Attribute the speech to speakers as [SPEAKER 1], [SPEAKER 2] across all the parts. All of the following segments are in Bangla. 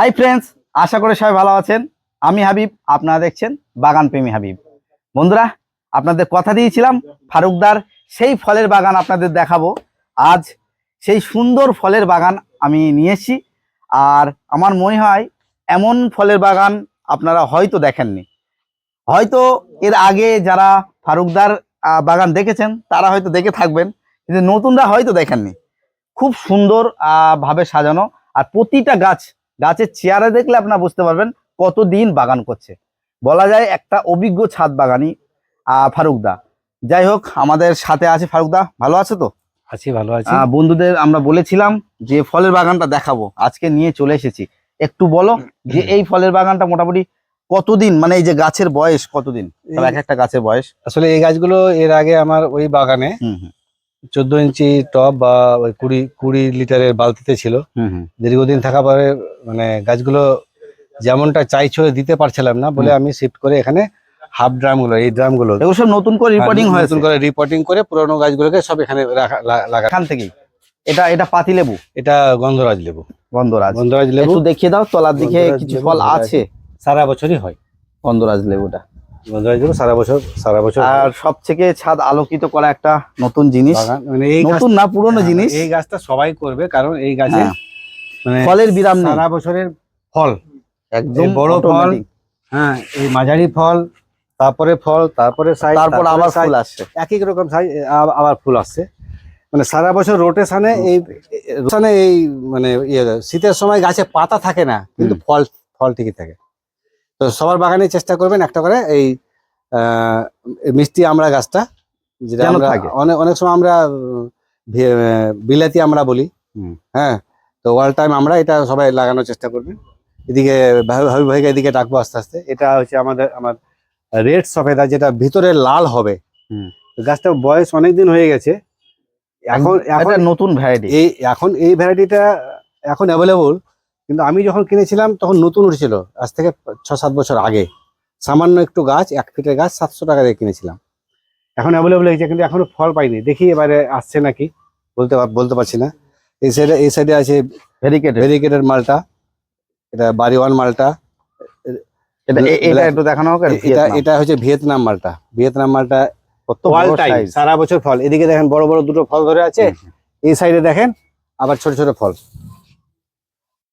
[SPEAKER 1] হাই ফ্রেন্ডস আশা করে সবাই ভালো আছেন। আমি হাবিব, আপনারা দেখছেন বাগান প্রেমী হাবিব। বন্ধুরা, আপনাদের কথা দিয়েছিলাম, ফারুকদার সেই ফলের বাগান আপনাদের দেখাবো। আজ সেই সুন্দর ফলের বাগান আমি নিয়ে এসেছি। আর আমার মনে হয়, এমন ফলের বাগান আপনারা হয়তো দেখেননি। হয়তো এর আগে যারা ফারুকদার বাগান দেখেছেন, তারা হয়তো দেখে থাকবেন। কিন্তু নতুনরা হয়তো দেখেননি। খুব সুন্দর ভাবে সাজানো। আর প্রতিটা গাছ গাছের চেয়ারে দেখলে আপনারা বুঝতে পারবেন কতদিন বাগান করছে। বলা যায় একটা অভিজ্ঞ ছাদ বাগানি আহ, ফারুকদা যাই হোক আমাদের সাথে আছে ফারুকদা ভালো আছে তো?
[SPEAKER 2] আছি ভালো আছি।
[SPEAKER 1] বন্ধুদের আমরা বলেছিলাম যে ফলের বাগানটা দেখাবো। আজকে নিয়ে চলে এসেছি। একটু বলো যে এই ফলের বাগানটা মোটামুটি কতদিন? মানে এই যে গাছের বয়স কতদিন? এক একটা গাছের বয়স।
[SPEAKER 2] আসলে এই গাছগুলো এর আগে আমার ওই বাগানে চোদ্দ ইঞ্চি টব বা ওই কুড়ি কুড়ি লিটারের বালতিতে ছিল। দীর্ঘদিন থাকা পরে মানে গাছগুলো যেমনটা চাইছো দিতে পারছিলাম না বলে আমি শিফট করে এখানে হাফ ড্রামগুলো এই ড্রামগুলো
[SPEAKER 1] এগুলো সব নতুন করে রিপোর্টিং
[SPEAKER 2] হয়
[SPEAKER 1] নতুন
[SPEAKER 2] করে রিপোর্টিং করে পুরোনো গাছগুলোকে সব এখানে রাখা লাগা
[SPEAKER 1] এখান থেকেই? এটা এটা পাতি লেবু?
[SPEAKER 2] এটা গন্ধরাজ লেবু।
[SPEAKER 1] গন্ধরাজ।
[SPEAKER 2] গন্ধরাজ লেবু।
[SPEAKER 1] দেখিয়ে দাও তলার দিকে কিছু ফল আছে?
[SPEAKER 2] সারা বছরই হয়।
[SPEAKER 1] গন্ধরাজ লেবুটা।
[SPEAKER 2] সারা বছর সারা বছর
[SPEAKER 1] আর সব থেকে ছাদ আলোকিত করা একটা নতুন জিনিস।
[SPEAKER 2] মানে
[SPEAKER 1] নতুন না পুরনো
[SPEAKER 2] হ্যাঁ,
[SPEAKER 1] জিনিস।
[SPEAKER 2] এই গাছটা সবাই করবে কারণ এই গাছে
[SPEAKER 1] হ্যাঁ,
[SPEAKER 2] মানে
[SPEAKER 1] ফলের বিরাম
[SPEAKER 2] সারা বছরের ফল
[SPEAKER 1] একদম
[SPEAKER 2] বড় ফল, হ্যাঁ এই মাঝারি ফল তারপরে ফল তারপরে সাইজ
[SPEAKER 1] তারপর আবার ফুল আসছে।
[SPEAKER 2] এক এক রকম সাইজ আবার ফুল আসছে। মানে সারা বছর রোটেশনে এই রোটেশনে এই মানে ইয়ে শীতের সময় গাছে পাতা থাকে না কিন্তু ফল ফল ঠিকই থাকে। তো সবার বাগানে চেষ্টা করবেন একটা করে এই মিষ্টি আমরা গাছটা যেটা আমরা অনেক অনেক সময় আমরা বিলাতি আমরা বলি। হ্যাঁ তো অল টাইম আমরা এটা সবাই লাগানোর চেষ্টা করবেন। এদিকে ভাবি ভাবি ভাইকে এদিকে ডাকবো আস্তে আস্তে। এটা হচ্ছে আমাদের আমার রেড সফেদা যেটা ভিতরে লাল হবে। গাছটার বয়স অনেক দিন হয়ে গেছে। এখন এখন
[SPEAKER 1] নতুন ভ্যারাইটি
[SPEAKER 2] এই এখন এই ভ্যারাইটিটা এখন অ্যাভেলেবল কিন্তু আমি যখন কিনেছিলাম তখন নতুন উঠেছিল। আজ থেকে ছ সাত বছর আগে। সামান্য একটু গাছ এক ফিটের গাছ সাতশো টাকা দিয়ে কিনেছিলাম। এখন অ্যাভেলেবল হয়েছে কিন্তু এখনও ফল পাইনি। দেখি এবারে আসছে নাকি? বলতে বলতে পারছি না। এই সাইডে এই সাইডে আছে
[SPEAKER 1] ভেরিকেটেড
[SPEAKER 2] ভেরিকেটেড মালটা। এটা বাড়িওয়ান মালটা।
[SPEAKER 1] এটা এটা একটু দেখানো হোক
[SPEAKER 2] এটা এটা হচ্ছে ভিয়েতনাম মালটা। ভিয়েতনাম মালটা। সারা বছর ফল। এদিকে দেখেন বড় বড় দুটো ফল ধরে আছে। এই সাইডে দেখেন আবার ছোট ছোট ফল।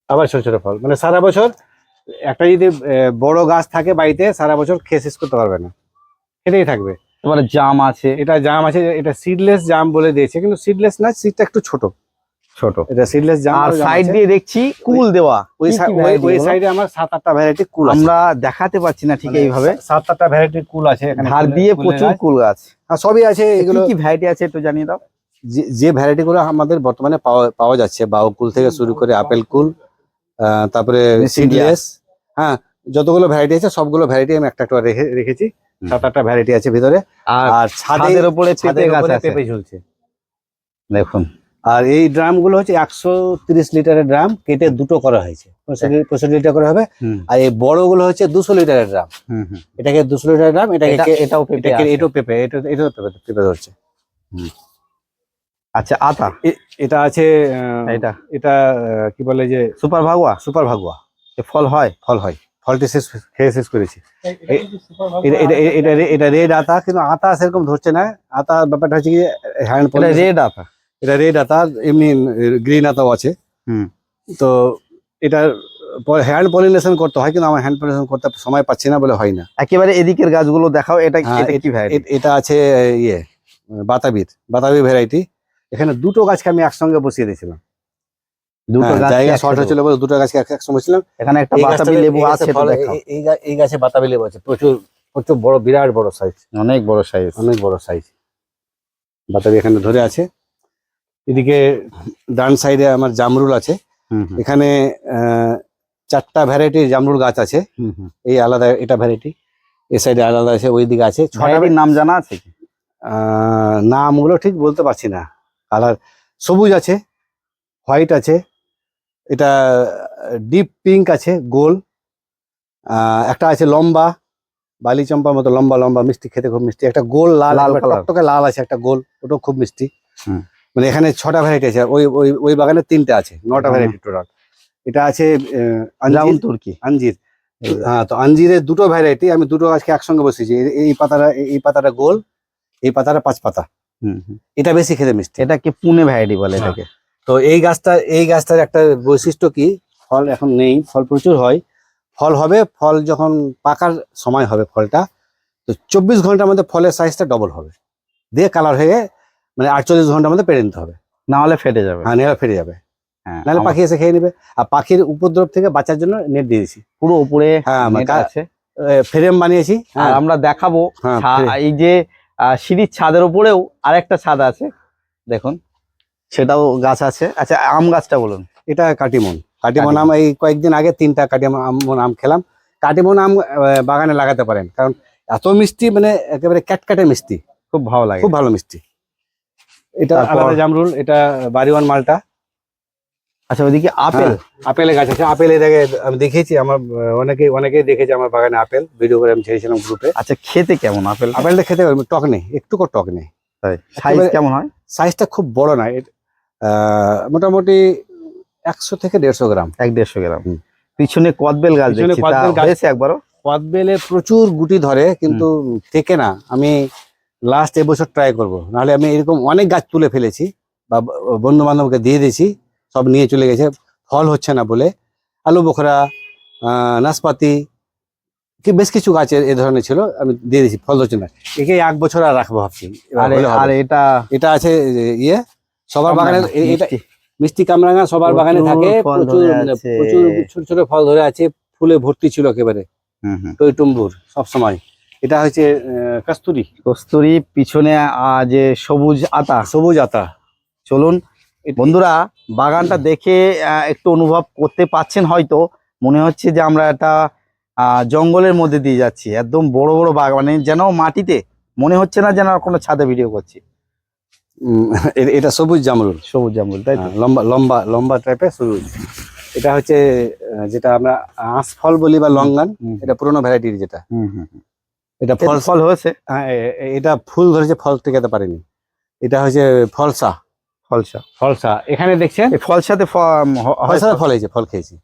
[SPEAKER 2] আবার ছোট ছোট ফল। মানে সারা বছর একটা যদি বড় গাছ থাকে বাড়িতে সারা বছর খেয়ে শেষ করতে পারবে না। এটাই থাকবে।
[SPEAKER 1] তারপরে জাম আছে।
[SPEAKER 2] এটা জাম আছে এটা সিডলেস জাম বলে দিয়েছে কিন্তু সিডলেস না সিডটা একটু ছোট।
[SPEAKER 1] ছোট।
[SPEAKER 2] এটা সিডলেস জাম
[SPEAKER 1] আর সাইড দিয়ে দেখছি কুল দেওয়া।
[SPEAKER 2] ওই ওই-? সাইডে আমার সাত আটটা ভ্যারাইটি কুল
[SPEAKER 1] আমরা দেখাতে পাচ্ছি না ঠিক
[SPEAKER 2] মানে
[SPEAKER 1] এইভাবে।
[SPEAKER 2] সাত আটটা ভ্যারাইটির কুল আছে এখানে।
[SPEAKER 1] ধার দিয়ে প্রচুর কুল গাছ।
[SPEAKER 2] আর সবই আছে এগুলো।
[SPEAKER 1] কি ভ্যারাইটি আছে একটু জানিয়ে দাও?
[SPEAKER 2] যে- ভ্যারাইটি গুলো আমাদের বর্তমানে পাওয়া পাওয়া যাচ্ছে বাউ কুল থেকে শুরু করে আপেল কুল তারপরে। সিডলেস হ্যাঁ যতগুলো ভ্যারাইটি আছে সবগুলো ভ্যারাইটি আমি একটা একটা রেখে রেখেছি। সাত আটটা ভ্যারাইটি আছে ভিতরে।
[SPEAKER 1] আর ছাদের উপরে
[SPEAKER 2] ছাদের
[SPEAKER 1] গাছ আছে।
[SPEAKER 2] পেঁপে ঝুলছে।
[SPEAKER 1] দেখুন।
[SPEAKER 2] আর এই ড্রামগুলো হচ্ছে একশো তিরিশ লিটারের ড্রাম কেটে দুটো করা হয়েছে। পঁয়ষট্টি লিটার করে হবে। আর এই বড়গুলো হচ্ছে দুশো লিটারের ড্রাম
[SPEAKER 1] হুম হুম।
[SPEAKER 2] এটাকে দুশো লিটারের ড্রাম এটাকে
[SPEAKER 1] এটা- এটাও পেঁপে
[SPEAKER 2] এটাও পেঁপে এটা এটাও পেঁপে পেঁপে ধরছে।
[SPEAKER 1] আচ্ছা আতা?
[SPEAKER 2] এটা আছে
[SPEAKER 1] এটা
[SPEAKER 2] এটা কি বলে যে
[SPEAKER 1] সুপার ভাগুয়া?
[SPEAKER 2] সুপার ভাগুয়া।
[SPEAKER 1] এ ফল হয়?
[SPEAKER 2] ফল হয়। ফলটি শেষ খেয়ে শেষ করেছি। এটা এটা রেড আতা কিন্তু আতা সেরকম ধরছে না। আতা ব্যাপারটা হচ্ছে কি হ্যান্ড
[SPEAKER 1] রেড আতা।
[SPEAKER 2] এটা রেড আতা এমনি গ্রিন আতাও আছে।
[SPEAKER 1] হুম।
[SPEAKER 2] তো এটা হ্যান্ড পলিনেশন করতে হয় কিন্তু আমার হ্যান্ড পলিনেশন করতে সময় পাচ্ছি না বলে হয় না।
[SPEAKER 1] একেবারে এদিকের গাছগুলো দেখাও এটা
[SPEAKER 2] হ্যাঁ,
[SPEAKER 1] এটা
[SPEAKER 2] আছে ইয়ে বাতাবির বাতাবি ভ্যারাইটি এখানে দুটো গাছকে আমি একসঙ্গে বসিয়ে দিয়েছিলাম।
[SPEAKER 1] দুটো
[SPEAKER 2] হ্যাঁ,
[SPEAKER 1] গাছ
[SPEAKER 2] জায়গা শর্ট হচ্ছিল বলে দুটো গাছকে একসঙ্গে
[SPEAKER 1] এখানে একটা বাতাবি লেবু আছে
[SPEAKER 2] এই- এই গাছে বাতাবি লেবু আছে। প্রচুর প্রচুর বড় বিরাট বড় সাইজ
[SPEAKER 1] অনেক বড় সাইজ
[SPEAKER 2] অনেক বড় সাইজ বাতাবি এখানে ধরে আছে। এদিকে ডান সাইডে আমার জামরুল আছে। এখানে আহ, চারটা ভ্যারাইটির জামরুল গাছ আছে। এই আলাদা এটা ভ্যারাইটি এই সাইডে আলাদা আছে ওই দিকে আছে।
[SPEAKER 1] ভ্যারাইটির নাম জানা আছে
[SPEAKER 2] নামগুলো ঠিক বলতে পারছি না। কালার সবুজ আছে হোয়াইট আছে এটা ডিপ পিঙ্ক আছে গোল। একটা আছে লম্বা বালি চম্পার মতো লম্বা লম্বা মিষ্টি খেতে খুব মিষ্টি। একটা গোল লাল
[SPEAKER 1] লাল
[SPEAKER 2] টকটকে লাল আছে একটা গোল ওটাও খুব মিষ্টি।
[SPEAKER 1] হুম।
[SPEAKER 2] মানে এখানে ছটা ভ্যারাইটি আছে ওই ওই ওই বাগানে তিনটে আছে নটা ভ্যারাইটি টোটাল এটা আছে আঞ্জির।
[SPEAKER 1] তুর্কি।
[SPEAKER 2] আঞ্জির। হ্যাঁ তো আঞ্জিরের দুটো ভ্যারাইটি আমি দুটো আজকে একসঙ্গে বসেছি। এই- পাতাটা এই পাতাটা গোল এই পাতাটা পাঁচ পাতা। এটা বেশি খেতে মিষ্টি।
[SPEAKER 1] এটা কি পুনে ভ্যারাইটি বলে
[SPEAKER 2] হ্যাঁ।
[SPEAKER 1] এটাকে।
[SPEAKER 2] তো এই গাছটা এই গাছটার একটা বৈশিষ্ট্য কি? ফল এখন নেই ফল প্রচুর হয়। ফল হবে ফল যখন পাকার সময় হবে ফলটা তো চব্বিশ ঘণ্টার মধ্যে ফলের সাইজটা ডবল হবে। দিয়ে কালার হয়ে মানে আটচল্লিশ ঘণ্টার মধ্যে পেরে নিতে হবে।
[SPEAKER 1] না হলে ফেটে যাবে।
[SPEAKER 2] হ্যাঁ নেওয়া ফেটে যাবে।
[SPEAKER 1] হ্যাঁ,
[SPEAKER 2] নাহলে পাখি এসে খেয়ে নেবে। আর পাখির উপদ্রব থেকে বাঁচার জন্য নেট দিয়ে দিয়েছি।
[SPEAKER 1] পুরো উপরে
[SPEAKER 2] হ্যাঁ, ফ্রেম বানিয়েছি। হ্যাঁ
[SPEAKER 1] আমরা দেখাবো। এই যে আহ, সিঁড়ির ছাদের উপরেও আরেকটা ছাদ আছে। দেখুন সেটাও গাছ আছে। আচ্ছা আম গাছটা বলুন।
[SPEAKER 2] এটা কাটিমন। কাটিমন। আম এই কয়েকদিন আগে তিনটা কাটিমন আম- আম খেলাম। কাটিমন আম বাগানে লাগাতে পারেন। কারণ এত মিষ্টি মানে একেবারে ক্যাটকাটে মিষ্টি।
[SPEAKER 1] খুব ভালো লাগে।
[SPEAKER 2] খুব ভালো মিষ্টি। এটা আলাদা জামরুল এটা বাড়িওয়ান মালটা।
[SPEAKER 1] আচ্ছা ওইদিকে আপেল?
[SPEAKER 2] আপেলের গাছ আছে। আপেল এর আগে আমি দেখেছি আমার অনেকে অনেকেই দেখেছে আমার বাগানে আপেল। ভিডিও করে আমি ছেড়েছিলাম গ্রুপে
[SPEAKER 1] আচ্ছা খেতে কেমন আপেল?
[SPEAKER 2] আপেলটা খেতে টক নেই একটু টক নেই।
[SPEAKER 1] সাইজ কেমন হয়?
[SPEAKER 2] সাইজটা খুব বড় না মোটামুটি একশো থেকে দেড়শো গ্রাম।
[SPEAKER 1] এক দেড়শো গ্রাম। পিছনে কদবেল গাছ
[SPEAKER 2] পিছনে কদবেল গাছ-
[SPEAKER 1] একবারও?
[SPEAKER 2] কদবেলে প্রচুর গুটি ধরে কিন্তু থেকে না। আমি লাস্ট এবছর ট্রাই করব। নাহলে আমি এরকম অনেক গাছ তুলে ফেলেছি বা বন্ধু বান্ধবকে দিয়ে দিয়েছি। সব নিয়ে চলে গেছে। ফল হচ্ছে না বলে। আলু বোখরা আহ, নাশপাতি কি বেশ কিছু গাছের এ- ধরনের ছিল আমি দিয়ে দিয়েছি ফল হচ্ছে না। একে এক বছর আর রাখব ভাবছি।
[SPEAKER 1] আরে এটা
[SPEAKER 2] এটা আছে ইয়ে সবার বাগানে এটা
[SPEAKER 1] মিষ্টি।
[SPEAKER 2] কামরাঙা সবার বাগানে থাকে প্রচুর প্রচুর ছোট ছোট ফল ধরে আছে ফুলে ভর্তি ছিল একেবারে।
[SPEAKER 1] হুম, হুম।
[SPEAKER 2] টইটুম্বুর সব সময়। এটা হচ্ছে কাস্তুরি।
[SPEAKER 1] কস্তুরি পিছনে যে সবুজ আতা।
[SPEAKER 2] সবুজ আতা।
[SPEAKER 1] চলুন বন্ধুরা বাগানটা দেখে একটু অনুভব করতে পাচ্ছেন হয়তো। মনে হচ্ছে যে আমরা একটা আহ, জঙ্গলের মধ্যে দিয়ে যাচ্ছি। একদম বড় বড় বাগান মানে যেন মাটিতে মনে হচ্ছে না যেন আর কোনো ছাদে ভিডিও করছি।
[SPEAKER 2] এটা সবুজ জামরুল।
[SPEAKER 1] সবুজ জঙ্গল তাই
[SPEAKER 2] হ্যাঁ, লম্বা লম্বা লম্বা টাইপের সবুজ। এটা হচ্ছে যেটা আমরা আঁশ ফল বলি বা লঙ্গান এটা পুরোনো ভ্যারাইটির যেটা।
[SPEAKER 1] হুম, হুম, হুম।
[SPEAKER 2] এটা ফল
[SPEAKER 1] ফল হয়েছে?
[SPEAKER 2] হ্যাঁ, এটা ফুল ধরেছে ফল টেকাতে পারেনি। এটা হচ্ছে ফলসা।
[SPEAKER 1] ফলসা।
[SPEAKER 2] ফলসা। এখানে দেখছেন?
[SPEAKER 1] এই ফল সাথে ফ- হ- হয়
[SPEAKER 2] ফলসা ফল হয়েছে ফল খেয়েছি.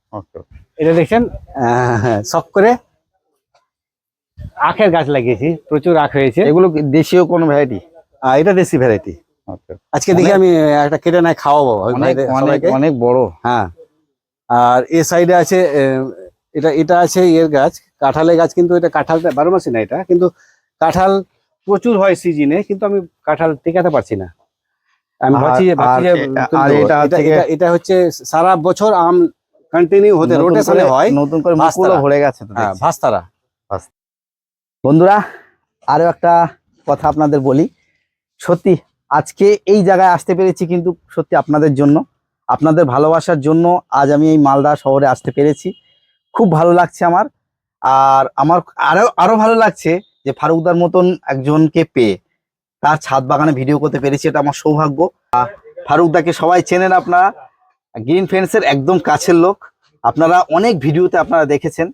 [SPEAKER 2] এটা দেখছেন? আহ, শখ করে। আখের গাছ লাগিয়েছি। প্রচুর আখ হয়েছে।
[SPEAKER 1] এগুলো দেশীয় কোনো ভ্যারাইটি
[SPEAKER 2] এটা দেশি ভ্যারাইটি আজকে দেখি আমি একটা কেটে নাই খাওয়াবো।
[SPEAKER 1] অনেক বড়।
[SPEAKER 2] হ্যাঁ। আর এ সাইডে আছে আহ, এটা এটা আছে এর গাছ কাঁঠালের গাছ কিন্তু এটা কাঁঠালটা বারো মাসে না এটা কিন্তু কাঁঠাল প্রচুর হয় সিজনে কিন্তু আমি কাঁঠাল টেকাতে পারছি না। আমি ভাবছি।
[SPEAKER 1] এটা
[SPEAKER 2] এটা হচ্ছে সারা বছর আম কন্টিনিউ হতে রোটেশনে হয়।
[SPEAKER 1] নতুন করে। মুকুলও ভরে গেছে তো
[SPEAKER 2] হ্যাঁ ভাস্তারা।
[SPEAKER 1] বন্ধুরা আরও একটা কথা আপনাদের বলি। সত্যি আজকে এই জায়গায় আসতে পেরেছি কিন্তু সত্যি আপনাদের জন্য। আপনাদের ভালোবাসার জন্য আজ আমি এই মালদা শহরে আসতে পেরেছি। খুব ভালো লাগছে আমার। আর আমার আরও আরও ভালো লাগছে যে ফারুকদার মতন একজনকে পেয়ে। তার ছাদ বাগানে ভিডিও করতে পেরেছি এটা আমার সৌভাগ্য। আহ, ফারুকদাকে সবাই চেনেন আপনারা। গ্রিন ফেন্সের একদম কাছের লোক। আপনারা অনেক ভিডিওতে আপনারা দেখেছেন।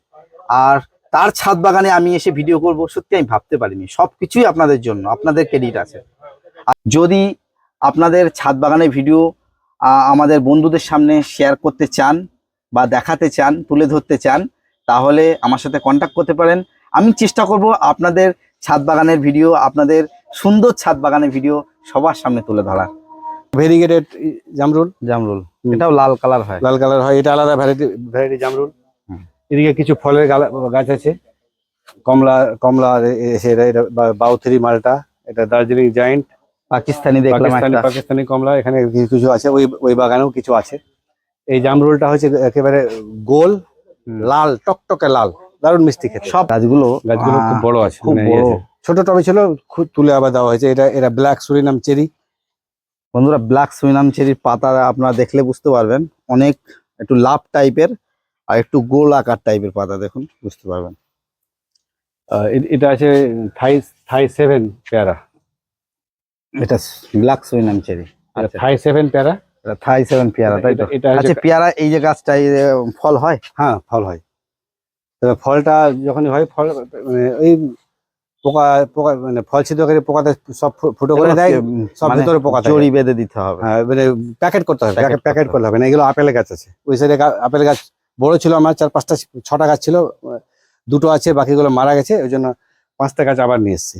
[SPEAKER 1] আর তার ছাদ বাগানে আমি এসে ভিডিও করব সত্যি আমি ভাবতে পারিনি। সব কিছুই আপনাদের জন্য আপনাদের ক্রেডিট আছে। যদি আপনাদের ছাদ বাগানের ভিডিও আমাদের বন্ধুদের সামনে শেয়ার করতে চান বা দেখাতে চান তুলে ধরতে চান তাহলে আমার সাথে কন্ট্যাক্ট করতে পারেন। আমি চেষ্টা করব আপনাদের ছাদ বাগানের ভিডিও আপনাদের সুন্দর ছাদ বাগানের ভিডিও সবার সামনে তুলে ধরার
[SPEAKER 2] ভেরিগেটেড জামরুল?
[SPEAKER 1] জামরুল। এটাও লাল কালার হয়।
[SPEAKER 2] লাল কালার হয়। এটা আলাদা ভ্যারাইটি ভ্যারাইটি জামরুল। এদিকে কিছু ফলের গাছ আছে। কমলা কমলা এ- এসে এটা এটা বা- বাউথরি মালটা এটা দার্জিলিং জায়েন্ট
[SPEAKER 1] পাকিস্তানি দেখলাম
[SPEAKER 2] পাকিস্তানি কমলা এখানে কিছু আছে ওই ওই বাগানেও কিছু আছে। এই জামরুলটা হচ্ছে একেবারে গোল লাল টকটকে লাল। দারুণ মিষ্টি খেতে।
[SPEAKER 1] সব গাছগুলো
[SPEAKER 2] গাছগুলো খুব বড় আছে
[SPEAKER 1] খুব
[SPEAKER 2] মানে
[SPEAKER 1] বড়।
[SPEAKER 2] ছোট টবে ছিল খুব তুলে আবার দেওয়া হয়েছে। এটা এটা ব্ল্যাক সুরিনাম চেরি।
[SPEAKER 1] বন্ধুরা ব্ল্যাক সুইনাম চেরির পাতা আপনারা দেখলে বুঝতে পারবেন। অনেক একটু লাভ টাইপের আর একটু গোল আকার টাইপের পাতা দেখুন বুঝতে পারবেন।
[SPEAKER 2] এটা আছে থাই থাই সেভেন পেয়ারা।
[SPEAKER 1] এটা ব্ল্যাক সুইনাম চেরি। আচ্ছা।
[SPEAKER 2] থাই সেভেন পেয়ারা?
[SPEAKER 1] থাই সেভেন পেয়ারা তাই তো? আচ্ছা পেয়ারা এই যে গাছটাই ফল হয়?
[SPEAKER 2] হ্যাঁ ফল হয়। তবে ফলটা যখনই হয় ফল মানে ওই পোকা পোকা মানে ফল ছিদ্রকারী পোকাতে সব ফুটো করে দেয় সব
[SPEAKER 1] মানে
[SPEAKER 2] ভিতরে পোকা
[SPEAKER 1] জড়ি বেঁধে দিতে হবে।
[SPEAKER 2] হ্যাঁ, মানে প্যাকেট করতে হবে প্যাকেট
[SPEAKER 1] করতে
[SPEAKER 2] করতে হবে। না এগুলো আপেলের গাছ আছে। ওই সাইডে আপেল গাছ বড় ছিল আমার চার পাঁচটা ছটা গাছ ছিল দুটো আছে বাকিগুলো মারা গেছে ওই জন্য পাঁচটা গাছ আবার নিয়ে এসেছি।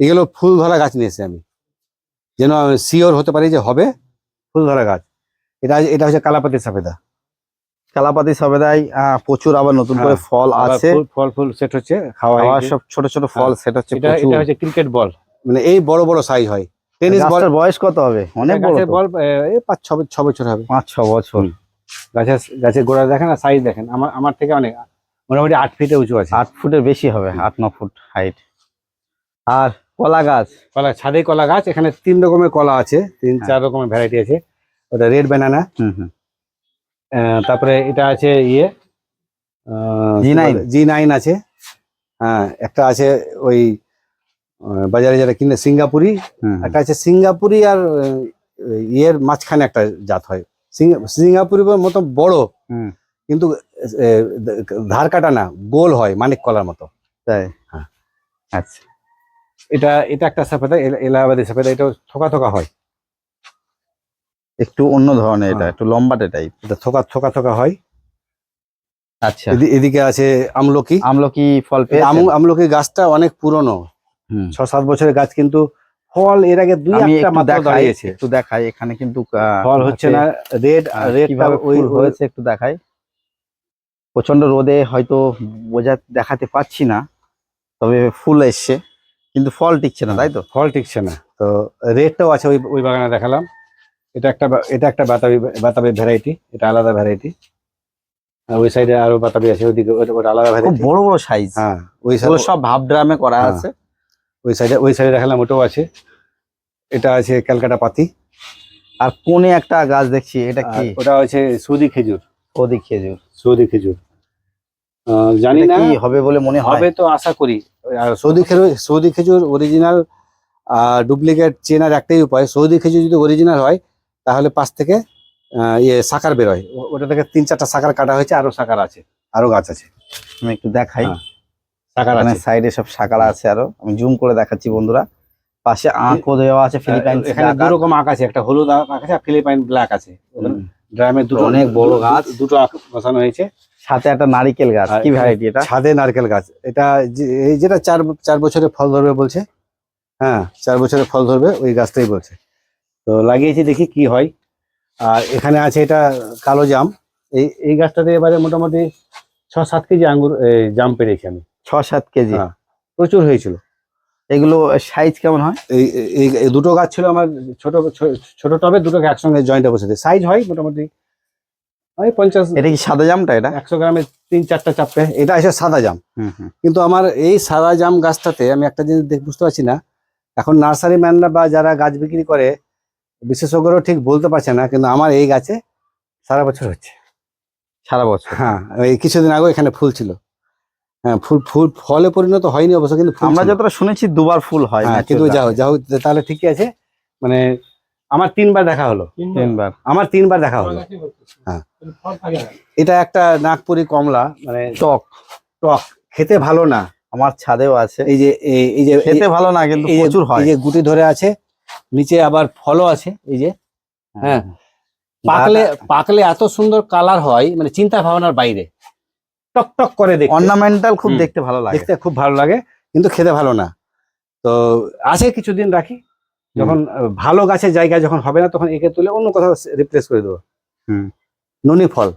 [SPEAKER 2] এগুলো ফুল ধরা গাছ নিয়ে এসেছি আমি। যেন শিওর হতে পারি যে হবে ফুল ধরা গাছ। এটা এটা হচ্ছে কালাপাতি সাফেদা
[SPEAKER 1] কালাপাতি সবেদাই আহ, প্রচুর আবার নতুন করে
[SPEAKER 2] হ্যাঁ,
[SPEAKER 1] ফল আছে।
[SPEAKER 2] ফল ফুল সেট হচ্ছে খাওয়া
[SPEAKER 1] সব ছোট ছোট ফল সেটা হচ্ছে
[SPEAKER 2] এটা হচ্ছে ক্রিকেট বল মানে এই বড় বড় সাইজ হয়। টেনিস বল
[SPEAKER 1] গাছটার বয়স কত হবে? অনেক বড়
[SPEAKER 2] গাছের বল আহ, এই পাঁচ ছ ছ বছর হবে।
[SPEAKER 1] পাঁচ ছ বছর।
[SPEAKER 2] গাছের গাছের গোড়া দেখেন আর সাইজ দেখেন। আমার আমার থেকে অনেক মোটামুটি আট ফিটে উঁচু আছে।
[SPEAKER 1] আট ফুটের বেশি হবে আট ন ফুট হাইট আর কলা গাছ?
[SPEAKER 2] কলা ছাদে কলা গাছ এখানে তিন রকমের কলা আছে তিন
[SPEAKER 1] হ্যাঁ।
[SPEAKER 2] চার রকমের ভ্যারাইটি আছে। ওটা রেড ব্যানানা
[SPEAKER 1] হুম হুম।
[SPEAKER 2] তারপরে এটা আছে ইয়ে
[SPEAKER 1] G9
[SPEAKER 2] জি নাইন আছে। হ্যাঁ একটা আছে ওই বাজারে যারা কিনে সিঙ্গাপুরি। একটা আছে সিঙ্গাপুরি আর ইয়ের মাঝখানে একটা জাত হয়। সিঙ্গা- সিঙ্গাপুরি মতো বড় কিন্তু ধার কাটা না গোল হয় মানিক কলার মতো।
[SPEAKER 1] তাই?
[SPEAKER 2] হ্যাঁ।
[SPEAKER 1] আচ্ছা।
[SPEAKER 2] এটা এটা একটা সাফেদা এলা- এলাহাবাদি সাফেদা এটা থোকা থোকা হয়।
[SPEAKER 1] একটু অন্য ধরনের এটা
[SPEAKER 2] হ্যাঁ।
[SPEAKER 1] একটু লম্বাটে টাইপ
[SPEAKER 2] এটা থোকা থোকা থোকা হয়।
[SPEAKER 1] আচ্ছা।
[SPEAKER 2] এদি- এদিকে আছে আমলকি।
[SPEAKER 1] আমলকি ফল
[SPEAKER 2] আমলকি গাছটা অনেক পুরনো। ছ সাত বছরের গাছ কিন্তু ফল এর আগে দুই একটা মাত্র দাঁড়িয়েছে।
[SPEAKER 1] একটু দেখাই এখানে কিন্তু
[SPEAKER 2] ফল হচ্ছে না রেড রেড
[SPEAKER 1] কীভাবে
[SPEAKER 2] ওই
[SPEAKER 1] হয়েছে একটু দেখাই। প্রচণ্ড রোদে হয়তো বোঝা দেখাতে পাচ্ছি না তবে ফুল এসছে কিন্তু ফল টিকছে না তাই তো?
[SPEAKER 2] ফল টিকছে না। তো রেডটাও আছে ওই ওই বাগানে দেখালাম। এটা একটা এটা একটা বাতাবি বাতাবি ভ্যারাইটি এটা আলাদা ভ্যারাইটি আর ওই সাইডে আরও বাতাবি আছে ওইদিকে ওটা আলাদা
[SPEAKER 1] খুব
[SPEAKER 2] ভ্যারাইটি
[SPEAKER 1] বড় বড় সাইজ
[SPEAKER 2] হ্যাঁ ওই সাইডে
[SPEAKER 1] সব ভাব ড্রামে করা
[SPEAKER 2] হ্যাঁ।
[SPEAKER 1] আছে।
[SPEAKER 2] ওই সাইডে ওই সাইডে দেখালাম ওটাও আছে। এটা আছে ক্যালকাটা পাতি।
[SPEAKER 1] আর কোনে একটা গাছ দেখছি এটা কি?
[SPEAKER 2] ওটা হচ্ছে সৌদি খেজুর।
[SPEAKER 1] ওদিক খেজুর।
[SPEAKER 2] সৌদি খেজুর। জানি না।
[SPEAKER 1] কি হবে বলে মনে হয়?
[SPEAKER 2] হবে তো আশা করি। আর সৌদি খেজুর সৌদি খেজুর অরিজিনাল আর ডুপ্লিকেট চেনার একটাই উপায়। সৌদি খেজুর যদি অরিজিনাল হয় তাহলে পাশ থেকে ইয়ে সাকার বেরোয় ওটা থেকে তিন চারটা সাকার কাটা হয়েছে আরও সাকার আছে আরও গাছ আছে।
[SPEAKER 1] আমি একটু দেখাই।
[SPEAKER 2] হ্যাঁ, সাকার আছে।
[SPEAKER 1] সাইডে সব শাকালা আছে আরও। আমি জুম করে দেখাচ্ছি বন্ধুরা। পাশে আঁকও দেওয়া আছে ফিলিপাইন
[SPEAKER 2] এখানে দু রকম আঁক আছে একটা হলুদ আঁক আছে আর ফিলিপাইন ব্ল্যাক আছে। ড্রামে দুটো
[SPEAKER 1] অনেক বড় গাছ।
[SPEAKER 2] দুটো আঁক বসানো হয়েছে।
[SPEAKER 1] সাথে একটা নারিকেল গাছ। কি ভ্যারাইটি এটা?
[SPEAKER 2] ছাদে নারকেল গাছ। এটা যে- এই যেটা চার চার বছরে ফল ধরবে বলছে হ্যাঁ চার বছরে ফল ধরবে ওই গাছটাই বলছে। তো লাগিয়েছি দেখি কি হয়। আর এখানে আছে এটা কালো জাম। এই এই গাছটাতে এবারে মোটামুটি ছ সাত কেজি আঙ্গুর এই, জাম পেরেছি আমি।
[SPEAKER 1] ছ সাত কেজি?
[SPEAKER 2] হ্যাঁ। প্রচুর হয়েছিল।
[SPEAKER 1] এগুলো সাইজ কেমন হয়?
[SPEAKER 2] এই দুটো গাছ ছিল আমার ছোট ছোট টবে দুটোকে একসঙ্গে জয়েন্টে বসেছে। সাইজ হয় মোটামুটি ওই পঞ্চাশ
[SPEAKER 1] এটা কি সাদা জামটা এটা?
[SPEAKER 2] একশো গ্রামে তিন চারটা এটা এসে সাদা জাম। কিন্তু আমার এই সাদা জাম গাছটাতে আমি একটা জিনিস দেখ- বুঝতে পারছি না। এখন নার্সারি ম্যানরা বা যারা গাছ বিক্রি করে বিশেষজ্ঞরাও ঠিক বলতে পারছে না কিন্তু আমার এই গাছে সারা বছর হচ্ছে।
[SPEAKER 1] সারা বছর?
[SPEAKER 2] হ্যাঁ এই কিছুদিন আগে এখানে ফুল ছিল। হ্যাঁ ফুল ফুল ফলে পরিণত হয়নি অবশ্য কিন্তু
[SPEAKER 1] আমরা যতটা শুনেছি দুবার ফুল হয়
[SPEAKER 2] হ্যাঁ কিন্তু যাও যাও তাহলে ঠিকই আছে। মানে আমার তিনবার দেখা হলো।
[SPEAKER 1] তিনবার?
[SPEAKER 2] আমার তিনবার দেখা হলো। হ্যাঁ। এটা একটা নাগপুরি কমলা মানে
[SPEAKER 1] টক।
[SPEAKER 2] টক। খেতে ভালো না।
[SPEAKER 1] আমার ছাদেও আছে।
[SPEAKER 2] এই যে এই- এই যে
[SPEAKER 1] খেতে ভালো না কিন্তু
[SPEAKER 2] এই যে-
[SPEAKER 1] প্রচুর হয়।
[SPEAKER 2] এই যে গুটি ধরে আছে নিচে আবার ফলও আছে এই যে হ্যাঁ। পাকলে পাকলে এত সুন্দর কালার হয় মানে চিন্তা ভাবনার বাইরে। টক টক করে দেখতে।
[SPEAKER 1] অর্নামেন্টাল খুব দেখতে ভালো লাগে।
[SPEAKER 2] দেখতে খুব ভালো লাগে কিন্তু খেতে ভালো না। তো আছে কিছুদিন রাখি যখন ভালো গাছের জায়গা যখন হবে না তখন একে তুলে অন্য কোথাও রিপ্লেস করে দেবো।
[SPEAKER 1] হুম।
[SPEAKER 2] ননি ফল।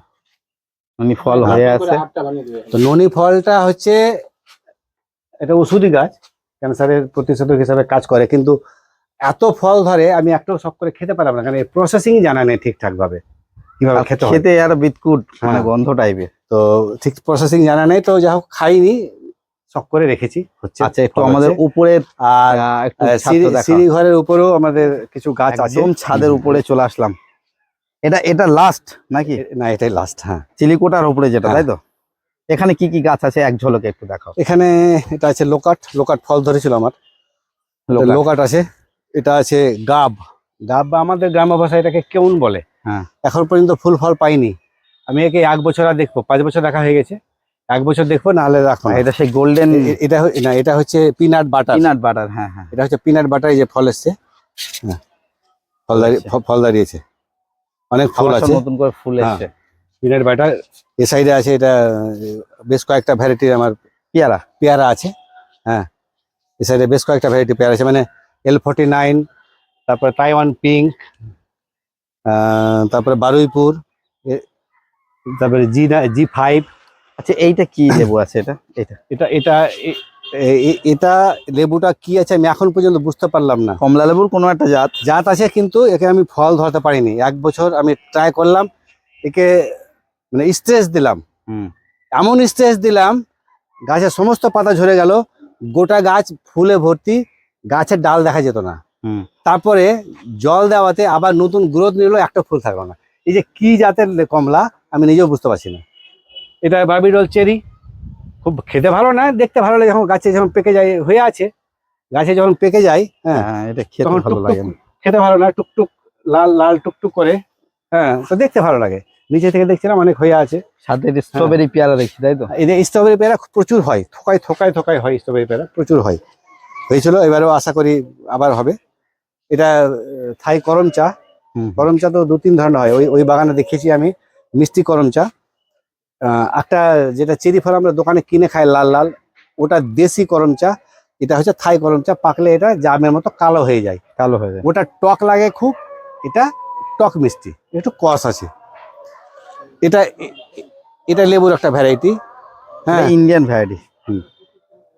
[SPEAKER 1] উনি ফল
[SPEAKER 2] হ্যাঁ।
[SPEAKER 1] হয়ে আছে।
[SPEAKER 2] তো ননি ফলটা হচ্ছে এটা ওষুধি গাছ ক্যান্সারের প্রতিষেধক হিসাবে কাজ করে কিন্তু এত ফল ধরে আমি একটাও শখ করে খেতে পারলাম না কারণ প্রসেসিং জানা নেই ঠিকঠাক ভাবে কীভাবে খেতে
[SPEAKER 1] খেতে আর বিটকুট মানে
[SPEAKER 2] হ্যাঁ।
[SPEAKER 1] গন্ধ টাইপের
[SPEAKER 2] তো ঠিক প্রসেসিং জানা নেই তো যা হোক খাইনি শখ করে রেখেছি হচ্ছে
[SPEAKER 1] আচ্ছা একটু আমাদের উপরে
[SPEAKER 2] আর সিঁড়ি-। ঘরের উপরেও আমাদের কিছু গাছ আছে।
[SPEAKER 1] ছাদের উপরে চলে আসলাম। এটা এটা লাস্ট নাকি?
[SPEAKER 2] না এটাই লাস্ট হ্যাঁ।
[SPEAKER 1] চিলিকোটার উপরে যেটা তাই তো? এখানে কি কি গাছ আছে? এক ঝলকে একটু দেখাও।
[SPEAKER 2] এখানে এটা আছে লোকাট লোকাট ফল ধরেছিল আমার।
[SPEAKER 1] লোকাট
[SPEAKER 2] আছে। এটা আছে গাব। গাব বা আমাদের গ্রাম্য ভাষায় এটাকে কেউন বলে।
[SPEAKER 1] হ্যাঁ।
[SPEAKER 2] এখন পর্যন্ত ফুল ফল পাইনি। আমি একে এক বছর আর দেখব পাঁচ বছর দেখা হয়ে গেছে। এক বছর দেখব নাহলে রাখো।
[SPEAKER 1] এটা সেই গোল্ডেন
[SPEAKER 2] এটা না এটা হচ্ছে পিনাট বাটার
[SPEAKER 1] পিনাট বাটার হ্যাঁ হ্যাঁ।
[SPEAKER 2] এটা হচ্ছে পিনাট বাটার এই যে ফল এসছে। হ্যাঁ, ফল দাঁড়িয়ে
[SPEAKER 1] আচ্ছা।
[SPEAKER 2] ফল দাঁড়িয়েছে। অনেক ফুল আছে।
[SPEAKER 1] নতুন করে ফুল
[SPEAKER 2] হ্যাঁ।
[SPEAKER 1] এসছে।
[SPEAKER 2] পিনাট বাটার এ সাইডে আছে এটা বেশ কয়েকটা ভ্যারাইটির আমার
[SPEAKER 1] পেয়ারা।
[SPEAKER 2] পেয়ারা আছে। হ্যাঁ। এ সাইডে বেশ কয়েকটা ভ্যারাইটি পেয়ারা আছে। মানে এল ফর্টি নাইন তারপরে তাইওয়ান পিঙ্ক তারপরে বারুইপুর তারপরে জি জি ফাইভ
[SPEAKER 1] আচ্ছা এইটা কি লেবু আছে এটা? এটা
[SPEAKER 2] এটা এটা এটা লেবুটা কি আছে আমি এখন পর্যন্ত বুঝতে পারলাম না।
[SPEAKER 1] কমলা লেবুর কোনো একটা জাত।
[SPEAKER 2] জাত আছে কিন্তু একে আমি ফল ধরতে পারিনি। এক বছর আমি ট্রাই করলাম একে মানে স্ট্রেস দিলাম।
[SPEAKER 1] হুম।
[SPEAKER 2] এমন স্ট্রেস দিলাম গাছের সমস্ত পাতা ঝরে গেল গোটা গাছ ফুলে ভর্তি গাছের ডাল দেখা যেত না।
[SPEAKER 1] হুম।
[SPEAKER 2] তারপরে জল দেওয়াতে আবার নতুন গ্রোথ নিল একটা ফুল থাকল না। এই যে কি জাতের কমলা আমি নিজেও বুঝতে পারছি না। এটা বার্বিডল চেরি। খুব খেতে ভালো না দেখতে ভালো লাগে যখন গাছে যখন পেকে যায় হয়ে আছে। গাছে যখন পেকে যায় হ্যাঁ
[SPEAKER 1] হ্যাঁ এটা খেতে ভালো লাগে
[SPEAKER 2] খেতে ভালো না টুকটুক লাল লাল টুকটুক করে হ্যাঁ তো দেখতে ভালো লাগে। নিচে থেকে দেখছিলাম অনেক হয়ে আছে।
[SPEAKER 1] সাথে স্ট্রবেরি পেয়ারা দেখছি তাই তো?
[SPEAKER 2] এদের স্ট্রবেরি পেয়ারা প্রচুর হয় থোকায় থোকায় থোকায় হয় স্ট্রবেরি পেয়ারা প্রচুর হয়। হয়েছিল এবারেও আশা করি আবার হবে। এটা থাই করম চা।
[SPEAKER 1] হুম,
[SPEAKER 2] করম চা তো দু তিন ধরনের হয়। ওই ওই বাগানে দেখেছি আমি মিষ্টি করম চা। একটা যেটা চেরি ফল আমরা দোকানে কিনে খাই লাল লাল ওটা দেশি করম চা। এটা হচ্ছে থাই করম চা। পাকলে এটা জামের মতো কালো হয়ে যায়।
[SPEAKER 1] কালো হয়ে যায়।
[SPEAKER 2] ওটা টক লাগে খুব এটা টক মিষ্টি। একটু কষ আছে। এটা এটা লেবুর একটা ভ্যারাইটি হ্যাঁ।
[SPEAKER 1] Indian variety.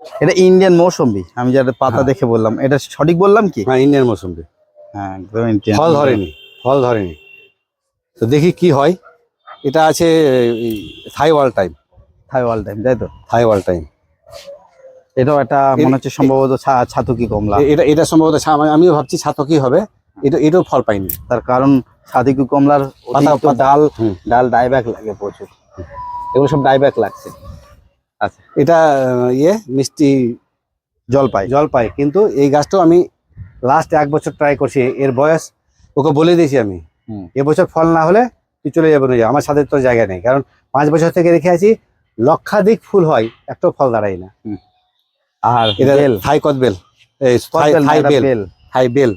[SPEAKER 1] এটা ইন্ডিয়ান মৌসুম্বি। আমি যেটা পাতা
[SPEAKER 2] হ্যাঁ।
[SPEAKER 1] দেখে বললাম এটা সঠিক বললাম কি?
[SPEAKER 2] হ্যাঁ ইন্ডিয়ান মৌসুমি
[SPEAKER 1] হ্যাঁ একদম ইন্ডিয়ান
[SPEAKER 2] ফল ধরেনি ফল ধরেনি। তো দেখি কি হয়। এটা আছে থাই ওয়াল টাইম
[SPEAKER 1] থাই ওয়াল টাইম তাই তো?
[SPEAKER 2] থাই ওয়াল টাইম
[SPEAKER 1] এটাও একটা মনে হচ্ছে সম্ভবত ছাতকি কমলা।
[SPEAKER 2] এটা এটা সম্ভবত আমি- আমিও ভাবছি ছাতকি হবে। এটা এটাও ফল পাইনি।
[SPEAKER 1] তার কারণ ছাতুকি কমলার ডাল। ডাল ডাইব্যাক লাগে প্রচুর। এগুলো সব ডাইব্যাক লাগছে। আচ্ছা।
[SPEAKER 2] এটা ইয়ে মিষ্টি
[SPEAKER 1] জলপাই।
[SPEAKER 2] জল পাই কিন্তু এই গাছটাও আমি লাস্ট এক বছর ট্রাই করছি। এর বয়স ওকে বলে দিয়েছি আমি।
[SPEAKER 1] হুম।
[SPEAKER 2] এবছর ফল না হলে তুই চলে যাবে না। আমার সাথে তো জায়গা নেই। কারণ পাঁচ বছর থেকে রেখে আছি লক্ষাধিক ফুল হয় একটাও ফল দাঁড়ায় না।
[SPEAKER 1] আর
[SPEAKER 2] এটা
[SPEAKER 1] বেল।
[SPEAKER 2] থাই কদবেল
[SPEAKER 1] কদবেল না,
[SPEAKER 2] বেল।
[SPEAKER 1] বেল।
[SPEAKER 2] থাই বেল।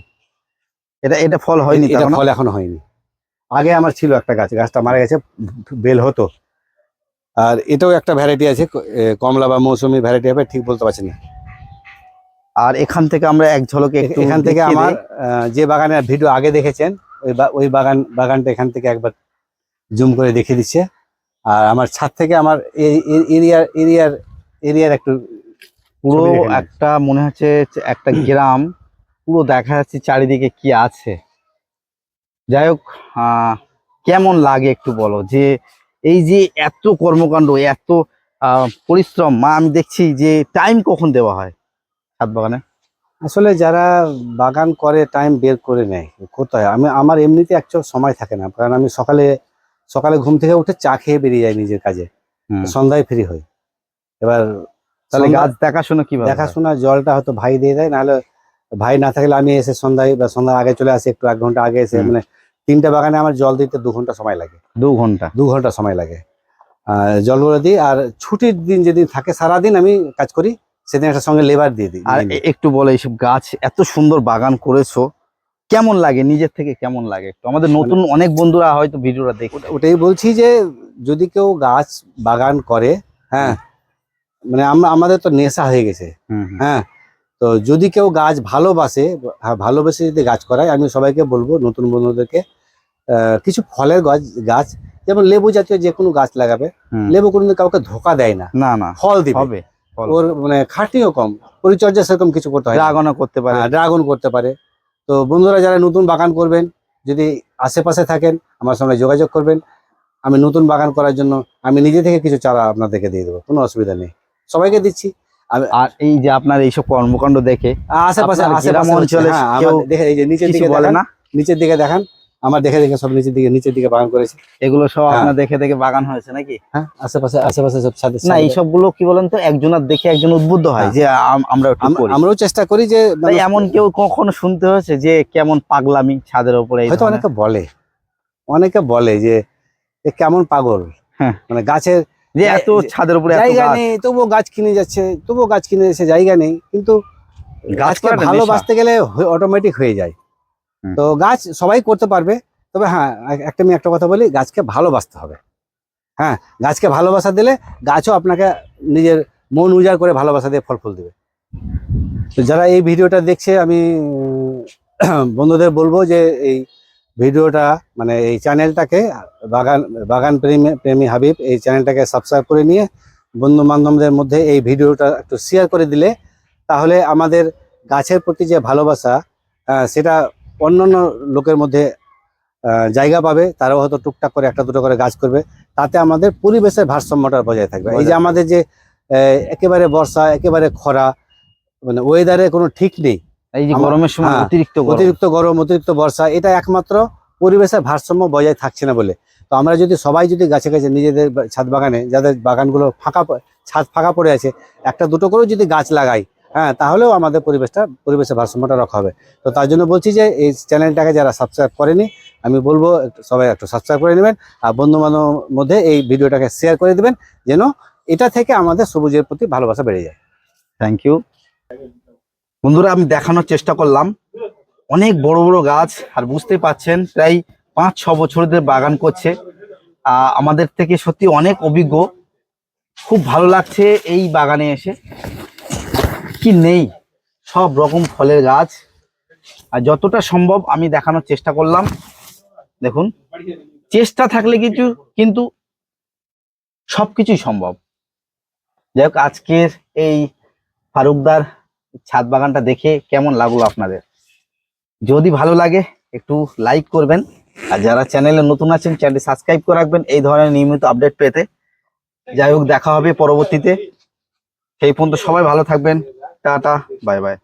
[SPEAKER 1] এটা এটা ফল হয়নি
[SPEAKER 2] এটা ফল এখনও হয়নি। আগে আমার ছিল একটা গাছ। গাছটা মারা গেছে বেল হতো। আর এটাও একটা ভ্যারাইটি আছে কমলা বা মৌসুমি ভ্যারাইটি হবে ঠিক বলতে পারছি না।
[SPEAKER 1] আর এখান থেকে আমরা এক ঝলকে
[SPEAKER 2] এখান থেকে আমার যে বাগানের ভিডিও আগে দেখেছেন ওই ওই বাগান বাগানটা এখান থেকে একবার জুম করে দেখিয়ে দিচ্ছে। আর আমার ছাদ থেকে আমার এরিয়ার এরিয়ার এরিয়ার একটু
[SPEAKER 1] পুরো। একটা মনে হচ্ছে একটা গ্রাম পুরো দেখা যাচ্ছে চারিদিকে কি আছে। যাই হোক আহ, কেমন লাগে একটু বলো যে এই যে এত কর্মকাণ্ড এত পরিশ্রম মা আমি দেখছি যে টাইম কখন দেওয়া হয় ছাদ বাগানে?
[SPEAKER 2] আসলে যারা বাগান করে টাইম বের করে নেয় কোথায়? আমি আমার এমনিতে একচুয়াল সময় থাকে না কারণ আমি সকালে সকালে ঘুম থেকে উঠে চা খেয়ে বেরিয়ে যাই নিজের কাজে। সন্ধ্যায় ফ্রি হই। এবার
[SPEAKER 1] তাহলে গাছ দেখাশোনা কি
[SPEAKER 2] দেখাশোনা জলটা হয়তো ভাই দিয়ে দেয় নাহলে ভাই না থাকলে আমি এসে সন্ধ্যায় বা সন্ধ্যার আগে চলে আসি একটু এক ঘণ্টা আগে এসে মানে তিনটা বাগানে আমার জল দিতে দু ঘণ্টা সময় লাগে।
[SPEAKER 1] দু ঘণ্টা।
[SPEAKER 2] দু ঘণ্টা সময় লাগে। জলগুলো দিই আর ছুটির দিন যেদিন থাকে সারাদিন আমি কাজ করি সেদিন একটা সঙ্গে লেবার দিয়ে দিই
[SPEAKER 1] আর একটু বলে এইসব গাছ এত সুন্দর বাগান করেছ কেমন লাগে? নিজের থেকে কেমন লাগে? একটু আমাদের নতুন অনেক বন্ধুরা হয়তো ভিডিওটা দেখে
[SPEAKER 2] ওটাই বলছি যে যদি কেউ গাছ বাগান করে হ্যাঁ মানে আমরা আমাদের তো নেশা হয়ে গেছে। হ্যাঁ তো যদি কেউ গাছ ভালোবাসে হ্যাঁ, ভালোবেসে যদি গাছ করায় আমি সবাইকে বলব নতুন বন্ধুদেরকে কিছু ফলের গাছ গাছ যেমন লেবু জাতীয় যে কোনো গাছ লাগাবে লেবু কোনোদিন কাউকে ধোকা দেয় না।
[SPEAKER 1] না না
[SPEAKER 2] ফল দিবে।
[SPEAKER 1] হবে
[SPEAKER 2] ওর মানে খাটিও কম পরিচর্যা সেরকম কিছু করতে হয়।
[SPEAKER 1] ড্রাগনও করতে পারে।
[SPEAKER 2] ড্রাগন করতে পারে। তো বন্ধুরা যারা নতুন বাগান করবেন যদি আশেপাশে থাকেন আমার সঙ্গে যোগাযোগ করবেন। আমি নতুন বাগান করার জন্য আমি নিজে থেকে কিছু চারা আপনাদেরকে দিয়ে দেবো কোনো অসুবিধা নেই। সবাইকে দিচ্ছি।
[SPEAKER 1] আর এই যে আপনার এইসব কর্মকাণ্ড দেখে
[SPEAKER 2] আশেপাশে আশেপাশে
[SPEAKER 1] অঞ্চলে
[SPEAKER 2] হ্যাঁ, দেখে এই যে নিচের দিকে
[SPEAKER 1] বলে না।
[SPEAKER 2] নিচের দিকে দেখান। আমার দেখে দেখে সব নিচের দিকে নিচের দিকে বাগান করেছি।
[SPEAKER 1] এগুলো সব
[SPEAKER 2] হ্যাঁ।
[SPEAKER 1] আপনার দেখে দেখে বাগান হয়েছে নাকি?
[SPEAKER 2] হ্যাঁ আশেপাশে আশেপাশে সব ছাদে
[SPEAKER 1] না এইসবগুলো কি বলেন তো একজনের দেখে একজন উদ্বুদ্ধ হয়
[SPEAKER 2] হ্যাঁ।
[SPEAKER 1] যে আম- আমরা।
[SPEAKER 2] আমরাও চেষ্টা করি যে মানে
[SPEAKER 1] এমন কেউ কখনো শুনতে হয়েছে যে কেমন পাগলামি ছাদের উপরে
[SPEAKER 2] হয়তো অনেকে বলে। অনেকে বলে যে কেমন পাগল।
[SPEAKER 1] হ্যাঁ।
[SPEAKER 2] মানে গাছের
[SPEAKER 1] যে এত ছাদের উপরে
[SPEAKER 2] জায়গা নেই তবুও গাছ কিনে যাচ্ছে তবুও গাছ কিনে যাচ্ছে জায়গা নেই কিন্তু
[SPEAKER 1] গাছ
[SPEAKER 2] গাছকে। ভালোবাসতে গেলে অটোমেটিক হয়ে যায়। তো গাছ সবাই করতে পারবে তবে হ্যাঁ একটা আমি একটা কথা বলি গাছকে ভালোবাসতে হবে। হ্যাঁ গাছকে ভালোবাসা দিলে গাছও আপনাকে নিজের মন উজাড় করে ভালোবাসা দিয়ে ফল ফুল দেবে। তো যারা এই ভিডিওটা দেখছে আমি বন্ধুদের বলব যে এই ভিডিওটা মানে এই চ্যানেলটাকে বাগান বাগান প্রেমী প্রেমী হাবিব এই চ্যানেলটাকে সাবস্ক্রাইব করে নিয়ে বন্ধু বান্ধবদের মধ্যে এই ভিডিওটা একটু শেয়ার করে দিলে তাহলে আমাদের গাছের প্রতি যে ভালোবাসা সেটা অন্যান্য লোকের মধ্যে জায়গা পাবে তারাও হয়তো টুকটাক করে একটা দুটো করে গাছ করবে তাতে আমাদের পরিবেশের ভারসাম্যটা বজায় থাকবে। এই যে আমাদের যে একেবারে বর্ষা একেবারে খরা মানে ওয়েদারে কোনো ঠিক নেই।
[SPEAKER 1] এই যে গরমের সময়
[SPEAKER 2] হ্যাঁ,
[SPEAKER 1] অতিরিক্ত গরম।
[SPEAKER 2] অতিরিক্ত গরম অতিরিক্ত বর্ষা এটা একমাত্র পরিবেশের ভারসাম্য বজায় থাকছে না বলে। তো আমরা যদি সবাই যদি গাছে গাছে নিজেদের ছাদ বাগানে যাদের বাগানগুলো ফাঁকা ছাদ ফাঁকা পড়ে আছে একটা দুটো করেও যদি গাছ লাগাই হ্যাঁ তাহলেও আমাদের পরিবেশটা পরিবেশের ভারসাম্যটা রক্ষা হবে। তো তার জন্য বলছি যে এই চ্যানেলটাকে যারা সাবস্ক্রাইব করেনি আমি বলব একটু সবাই একটু সাবস্ক্রাইব করে নেবেন আর বন্ধু বান্ধব মধ্যে এই ভিডিওটাকে শেয়ার করে দেবেন যেন এটা থেকে আমাদের সবুজের প্রতি ভালোবাসা বেড়ে যায়।
[SPEAKER 1] থ্যাংক ইউ বন্ধুরা, আমি দেখানোর চেষ্টা করলাম। অনেক বড় বড় গাছ, আর বুঝতে পাচ্ছেন, প্রায় পাঁচ, ছ বছরদের বাগান করছে। আমাদের থেকে সত্যি অনেক অভিজ্ঞ। খুব ভালো লাগছে এই বাগানে এসে। কি নেই, সব রকম ফলের গাছ। আর যতটা সম্ভব আমি দেখানোর চেষ্টা করলাম। দেখুন, চেষ্টা থাকলে কিছু, কিন্তু সবকিছুই সম্ভব। যাই হোক, আজকের এই ফারুকদার ছাদ বাগানটা দেখে কেমন লাগল আপনাদের? যদি ভালো লাগে, একটু লাইক করবেন। আর যারা চ্যানেলে নতুন আছেন চ্যানেলটি সাবস্ক্রাইব করে রাখবেন। এই ধরনের নিয়মিত আপডেট পেতে। যাই হোক, দেখা হবে পরবর্তীতে। সেই পর্যন্ত সবাই ভালো থাকবেন। Tata bye bye